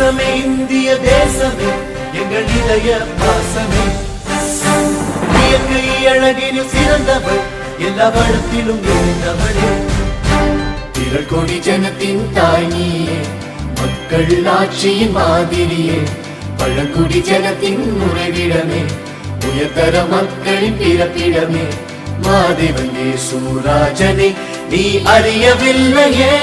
தேசமே இந்திய தேசமே எங்கள் இதய பாசமே இயற்கை அழகினில் சிறந்தவள் எல்லா வளத்திலும் இருந்தவளே திரள் கொடி ஜனத்தின் தாய் மக்கள் ஆட்சியின் மாதிரியே. பழங்குடி ஜனத்தின் உறைவிடமே உயர்தர மக்களின் பிறப்பிடமே. மாதேவன் சூராஜனே நீ அறியவில்லையே.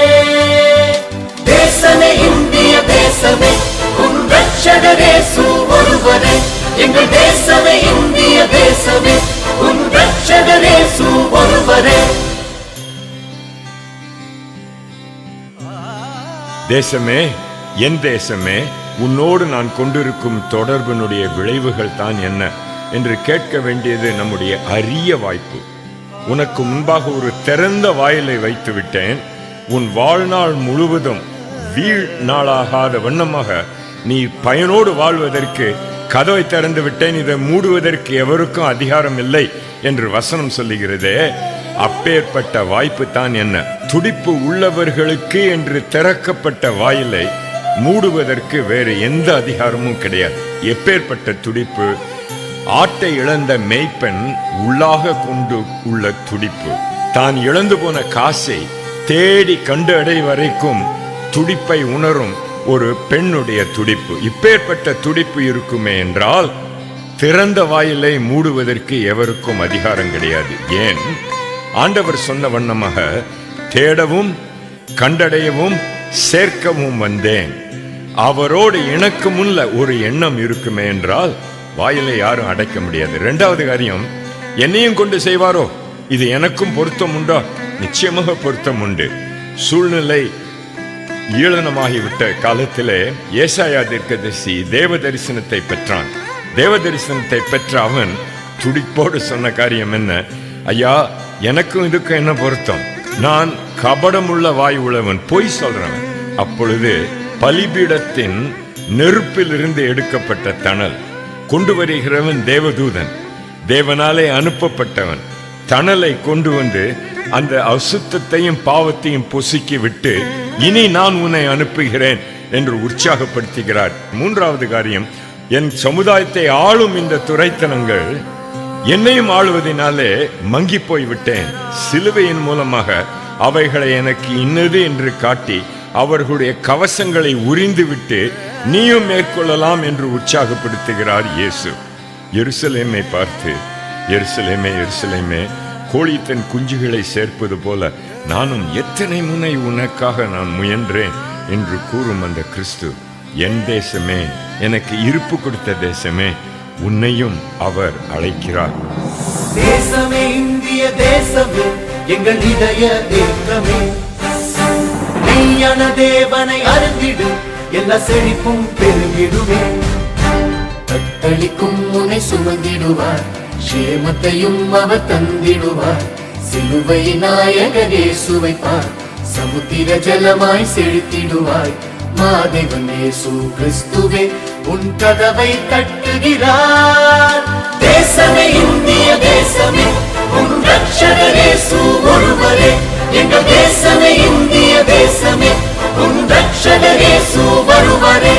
தேசமே என் தேசமே உன்னோடு நான் கொண்டிருக்கும் தொடர்பினுடைய விளைவுகள் தான் என்ன என்று கேட்க வேண்டியது நம்முடைய அரிய வாய்ப்பு. உனக்கு முன்பாக ஒரு திறந்த வாயிலை வைத்து விட்டேன். உன் வாழ்நாள் முழுவதும் வீழ் நாளாகாத வண்ணமாக நீ பயனோடு வாழ்வதற்கு கதவை திறந்து விட்டேன். இதை மூடுவதற்கு எவருக்கும் அதிகாரம் இல்லை என்று வசனம் சொல்லுகிறதே அப்பேற்பட்ட வாய்ப்பு தான் என்ன? துடிப்பு உள்ளவர்களுக்கு என்று திறக்கப்பட்ட வாயிலை மூடுவதற்கு வேறு எந்த அதிகாரமும் கிடையாது. எப்பேற்பட்ட துடிப்பு? ஆட்டை இழந்த மெய்ப்பெண் உள்ளாக கொண்டு உள்ள துடிப்பு. தான் இழந்து போன காசை தேடி கண்டு அடை வரைக்கும் துடிப்பை உணரும் ஒரு பெண்ணுடைய துடிப்பு. இப்பேற்பட்ட துடிப்பு இருக்குமே என்றால் திறந்த வாயிலை மூடுவதற்கு எவருக்கும் அதிகாரம் கிடையாது. ஏன்? ஆண்டவர் சொன்ன வண்ணமாக தேடவும் கண்டடையவும் சேர்க்கவும் வந்தேன். அவரோடு இணக்கமுள்ள ஒரு எண்ணம் இருக்குமே என்றால் வாயிலை யாரும் அடைக்க முடியாது. இரண்டாவது காரியம் என்னையும் கொண்டு செய்வாரோ? இது எனக்கும் பொருத்தம் உண்டா? நிச்சயமாக பொருத்தம் உண்டு. சூழ்நிலை ஈழனமாகிவிட்ட காலத்திலே ஏசாயா தீர்க்கதரிசி தேவ தரிசனத்தை பெற்றான். தேவ தரிசனத்தை பெற்ற அவன் துடிப்போடு சொன்ன காரியம் என்ன? ஐயா எனக்கும் இதுக்கும் என்ன பொருத்தம்? நான் கபடமுள்ள வாய் உள்ளவன் பொய் சொல்றவன். அப்பொழுது பலிபீடத்தின் நெருப்பிலிருந்து எடுக்கப்பட்ட தணல் கொண்டு வருகிறவன் தேவதூதன். தேவனாலே அனுப்பப்பட்டவன். தணலை கொண்டு வந்து அந்த அசுத்தத்தையும் பாவத்தையும் பொசுக்கி விட்டு இனி நான் உன்னை அனுப்புகிறேன் என்று உற்சாகப்படுத்துகிறார். மூன்றாவது காரியம் என் சமுதாயத்தை ஆளும் இந்த துரைத்தனங்கள் என்னையும் ஆளுவதனாலே மங்கி போய் விட்டேன் சிலுவையின் மூலமாக அவைகளை எனக்கு இன்னது என்று காட்டி அவர்களுடைய கவசங்களை உறிந்துவிட்டு நீயும் மேற்கொள்ளலாம் என்று உற்சாகப்படுத்துகிறார் இயேசு. எருசலேமை பார்த்து எருசலேமே எருசலேமே கோழி தன் குஞ்சுகளை சேர்ப்பது போல நானும் எத்தனை முனை உனக்காக நான் முயன்றேன்? என்று கூறும் அந்த கிறிஸ்து என் தேசமே எனக்கு இருப்பு கொடுத்த தேசமே உன்னையும் அவர் அழைக்கிறார். தேசமே இந்திய தேசமே எங்கள் இதய தேக்கமே மெய்யான தேவனை அறிந்திடு எல்லா செழிப்பும் பெருகிடுமே. தத்தளிக்கும் முனை சுமந்திடுவார் க்ஷேமத்தையும் அவர் தந்திடுவார். சிலுவை நாயகரே சுவைப்பார் சமுத்திர ஜலமாய் செழித்திடுவாய். மாதேவனே சு கிறிஸ்துவே உன் கதவை தட்டுகிறார். தேசமே இந்திய தேசமே. உன் ரட்சகரேசு ஒருவரே எங்கள் தேசமே இந்திய தேசமே. உன் ரட்சகரேசு வருவரே